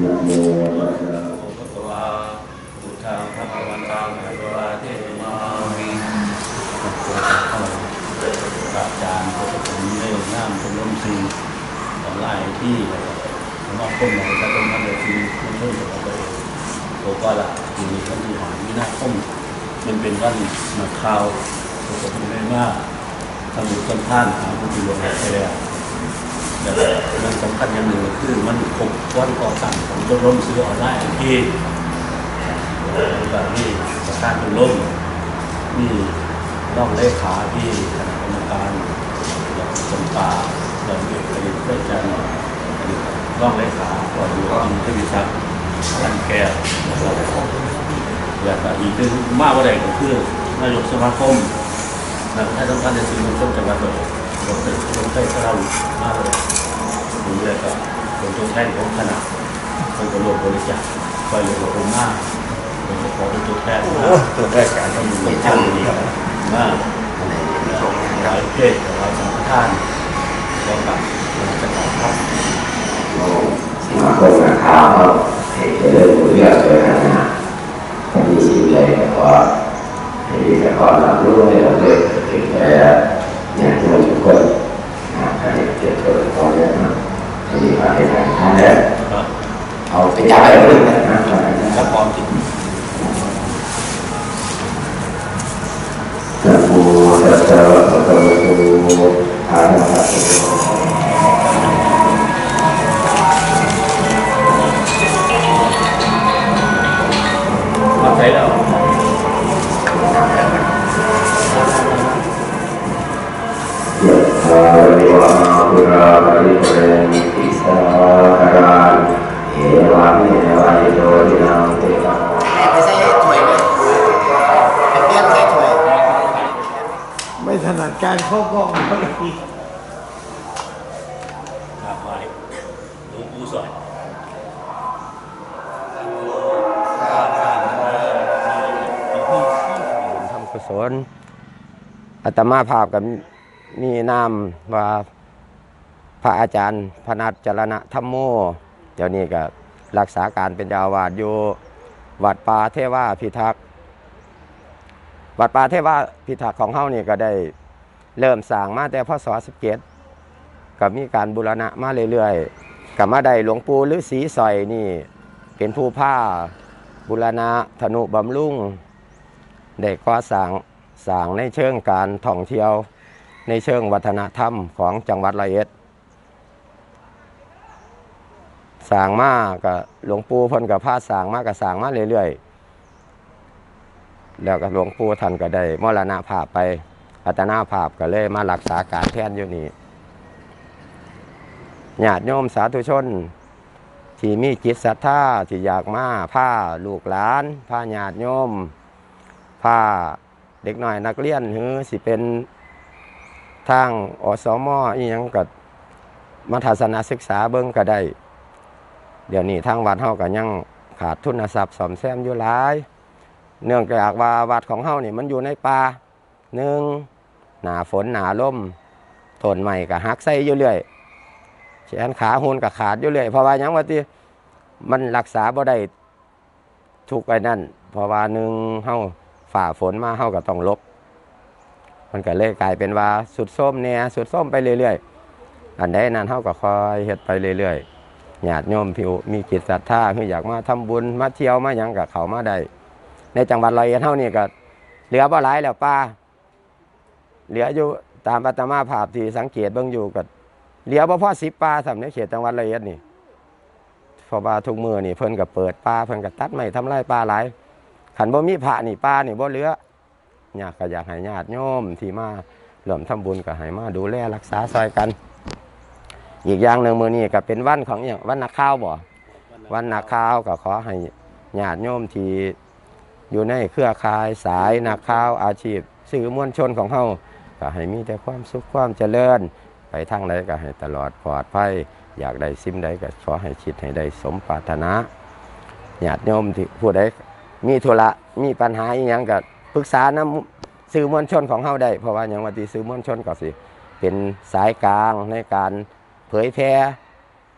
นะโมตัสสะภะวะพุทธังภะควันตัภะคะวะเทมามิปุทธเจ้าพระอาจารย์พระสงฆ์ได้งามเป็นร่มสีหลายที่นอกคนไหนก็ต้องทำเลยที่เองของเราบอว่าละอยู่นขั้นที่หายไม่น่าคมมันเป็นวันมาคาวประสบไม่มากทำบุญคนท่านหาผู้ที่ลงไปแล้ว แต่มันสำคัญอย่างหนึ่งคือมันครบวันก่อตั้งของชมรมซื้อออนไลน์ที่แบบนี้ประธานเป็นร่มนี่ต้องเลขาที่คณะกรรมการสมตาดอนเด็กผลิตเพื่อจันร่องเลขาก่อนอยู่ที่ทวิชักรันแก้วแล้วก็อีกคือมากกว่าใดก็คือนายกสมาคมนะถ้าต้องการจะซื้อมันต้องจังหวัดเลย ลงไปลงไปสระบุรีมากเลยหรืออะไรก็เป็นตัวแทนของคณะเป็นกระโหลกบริจาคไปเลยกับผมมากเป็นขอเป็นตัวแทนตัวแรกการทำบุญไม่กับช่างท่านดีดีครับมากหลายเพศหลายสังฆทานก็กับราชการครับสมาคมนะครับก็เห็นเรื่องเรื่องเลยนะถ้ามีสิ่งใดก็ให้แต่ก็รับรู้ให้เราเลย ไม่ใช่ถ้วยเลยไปเปลี่ยนใส่ถ้วยไม่ถนัดการเข้ากล้องเท่าไหร่กราบไหว้หลวงปู่สอยทำกุศลอาตมาภาพกับ มีนามว่าพระอาจารย์พนัสจรณะธรรมโม เดี๋ยวนี้ก็รักษาการเป็นเจ้าวาสอยู่วัดป่าเทวาพิทักษ์วัดป่าเทวาพิทักษ์ของเฮานี่ก็ได้เริ่มสร้างมาแต่พศ17ก็มีการบูรณะมาเรื่อยๆกับมาได้หลวงปู่ฤาษีสอยนี่ เป็นผู้ผ้าบูรณะธนุบำรุงได้ก่อสร้างสร้างในเชิงการท่องเที่ยว ในเชิงวัฒนธรรมของจังหวัดร้อยเอ็ดสางมากับหลวงปู่พ่นกับพาสางมากกับสางมาเรื่อยๆ แล้วก็หลวงปู่ท่านก็ได้มรณภาพไปอัตนาภาพก็เลยมารักษาการแทนอยู่นี่ญาติโยมสาธุชน ที่มีจิตศรัทธาที่อยากมาผ้าลูกหลานผ้าญาติโยมผ้าเด็กหน่อยนักเรียนหรือสิเป็น ทางอสมอีหยังกับมาทัศนศึกษาเบิ้งก็ได้ เดี๋ยวนี้ทางวัดเฮาก็ยังขาดทุนทรัพย์สมแซมอยู่หลาย เนื่องจากว่าวัดของเฮานี่มันอยู่ในป่าหนึ่งหนาฝนหนาลมต้นใหม่ก็หักใส่อยู่เรื่อยแขนขาหุนก็ขาดอยู่เรื่อยเพราะว่ายังว่าที่มันรักษาบ่ได้ทุกไอ้นั่นเพราะว่าหนึ่งเฮาฝ่าฝนมาเฮาก็ต้องลบ มันก็เลยกลายเป็นว่าสุดส้มเนี่ยสุดส้มไปเรื่อยๆ อันใดนั้นเฮาก็คอยเฮ็ดไปเรื่อยๆญาติโยมผิวมีจิตศรัทธาคืออยากมาทำบุญมาเที่ยวมาหยังกับเขามาได้ ในจังหวัดร้อยเอ็ดเฮานี่ก็เหลือบ่หลายแล้วป้าเหลืออยู่ตามอาตมาภาพที่สังเกตเบิ่งอยู่ก็เหลือบ่พอ10ป่าสำในเขตจังหวัดร้อยเอ็ดนี่พราะว่าทุกมือนี่เพิ่นก็เปิดป่าเพิ่นก็ตัดไม้ทำลายป่าหลายขันบ่มีพระนี่ป้านี่บ่เหลือ อยากก็อยากให้ญาติโยมที่มาร่วมทำบุญก็ให้มาดูแลรักษาซอยกัน อีกอย่างหนึ่งมือนี้ก็เป็นวันของอย่างวันนักข่าวบ่วันนักข่าวก็ขอให้ญาติโยมที่อยู่ในเครือข่ายสายนักข่าวอาชีพสื่อมวลชนของเฮาก็ให้มีแต่ความสุขความเจริญ ไปทางใดก็ให้ตลอดปลอดภัยอยากได้สิ่งใดก็ขอให้คิดให้ได้สมปรารถนาญาติโยมที่ผู้ใดมีธุระมีปัญหาอีหยังก็ ปรึกษานำสื่อมวลชนของเฮาได้ เพราะว่าอย่างว่าที่สื่อมวลชนก็สิ เป็นสายกลางในการเผยแพร่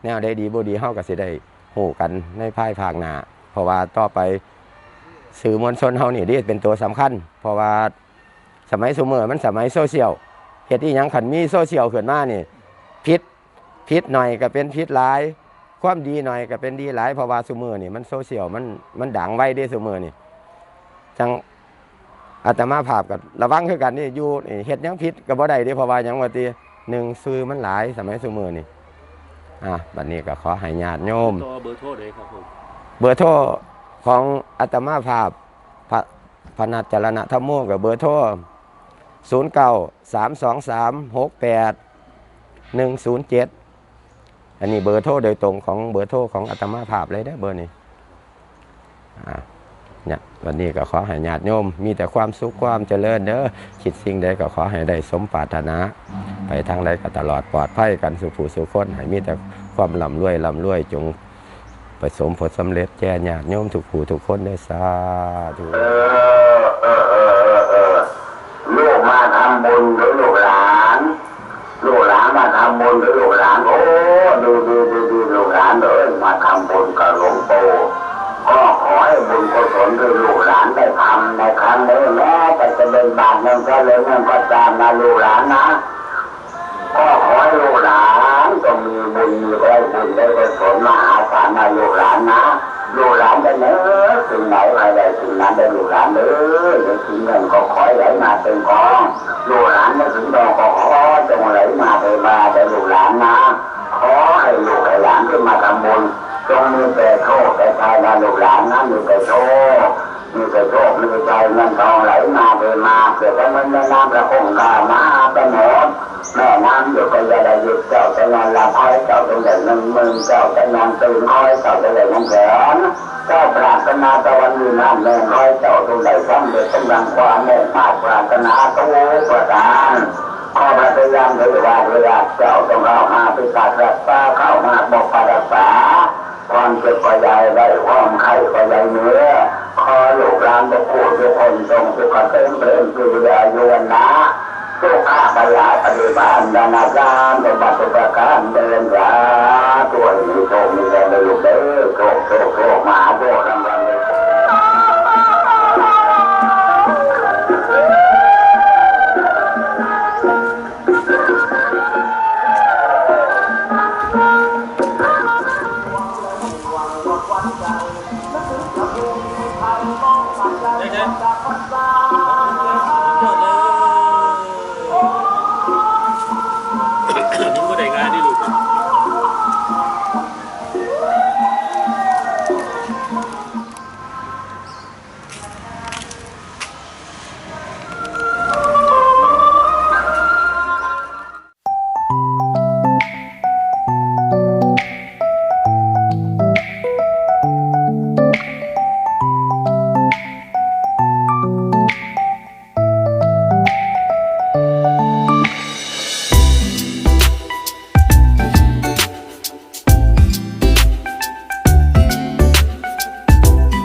แนวใดดีบ่ดีเฮาก็สิได้ฮู้กันในภายภาคหน้าเพราะว่าต่อไปสื่อมวลชนเฮานี่ที่เป็นตัวสำคัญ เพราะว่าสมัยสมัยมันสมัยโซเชียลเฮ็ดอีหยังคันมีโซเชียลขึ้นมานี่ผิดพิษหน่อยก็เป็นพิษหลาย ความดีหน่อยก็เป็นดีหลายเพราะว่าซุมือนี่มันโซเชียลมันมันดังไว้เด้ซุมือนี่จัง อาตมาภาพกับระวังคือกันนี่อยู่นี่เฮ็ดหยังผิดก็บ่ได้เด้เพราะว่าหยังว่าติหนึ่งซื้อมันหลายสมัยซุมือนี่อะบัดนี้ก็ขอให้ญาติโยมตัวเบอร์โทรเลยครับผมเบอร์โทรของอาตมาภาพพระพนัจจรณธรรมโมกับเบอร์โทร0 9 3 2 3 6 8 1 0 7อันนี้เบอร์โทรโดยตรงของเบอร์โทรของอาตมาภาพเลยได้อเบอร์นี้อ่า เนี่ยวันนี้ก็ขอให้ญาติโยมมีแต่ความสุขความเจริญเด้อคิดสิ่งใดก็ขอให้ได้สมปรารถนา ไปทางใดก็ตลอดปลอดภัยกันสุขผู้สุขคนให้มีแต่ความร่ำรวยร่ำรวยจงประสมผลสำเร็จแก่ญาติโยมทุกผู้ทุกคนได้สาธุลูกมาทำบุญหรือลูกหลานลูกหลานมาทำบุญหรือลูกหลานโอ้ดูดูดูดูลูกหลานเลยมาทำบุญกับหลวงปู่ ก็ขอให้บุญกุศลที่ลูกหลานได้ทำในครั้งนี้แม้แต่จะเป็นบาทเงินก็เลยเงินก็ตามนะลูกหลานนะ ก็ขอให้ลูกหลานจงมีบุญมีได้บุญได้กุศลมหาศาลนะลูกหลานนะลูกหลานได้เนื้อสิ่งไหนอะไรสิ่งนั้นได้ลูกหลานเนื้อในสิ่งเงินก็ขอให้ไหลมาเป็นกองลูกหลานไม่ถึงดอกก็ขอจงไหลมาเทมาได้ลูกหลานนะขอให้ลูกให้หลานขึ้นมาทำบุญ จงมีแต่โชคแต่ใจนะลูกหลานนะมีแต่โชคมีแต่โชคมีใจเงินทองไหลมาเทมาเกิดแต่มันไม่น้ำประคงกามาไปหมดแม่น้ำอยู่ก็จะได้หยุดเจ้าจะนอนหลับคอยเจ้าจะได้เงินหมื่นเจ้าจะนอนตื่นคอยเจ้าจะได้เงินแสนเจ้าปรารถนาตะวันมีน้ำแรงคอยเจ้าจะได้ำเร็จสมดังความมุ่งหมาปรารถนาทุกประการขอพยายามถือว่าเวลาเจ้าต้องเข้ามาพิการรักษาเข้ามาบอกปรักษา ความเจ็บก็ยายได้ความไข้ก็ยายเนื้อขอลูกหลานทุกผู้ทุกคนทรงสุขเต็มเต็มสุริยายุวันนะสุขาพยาปฏิบัตินานาการเป็นบัตรประการเดินราตัวมีโชคมีแรงในลูกเด้อโชคโชคโชคมหาโชค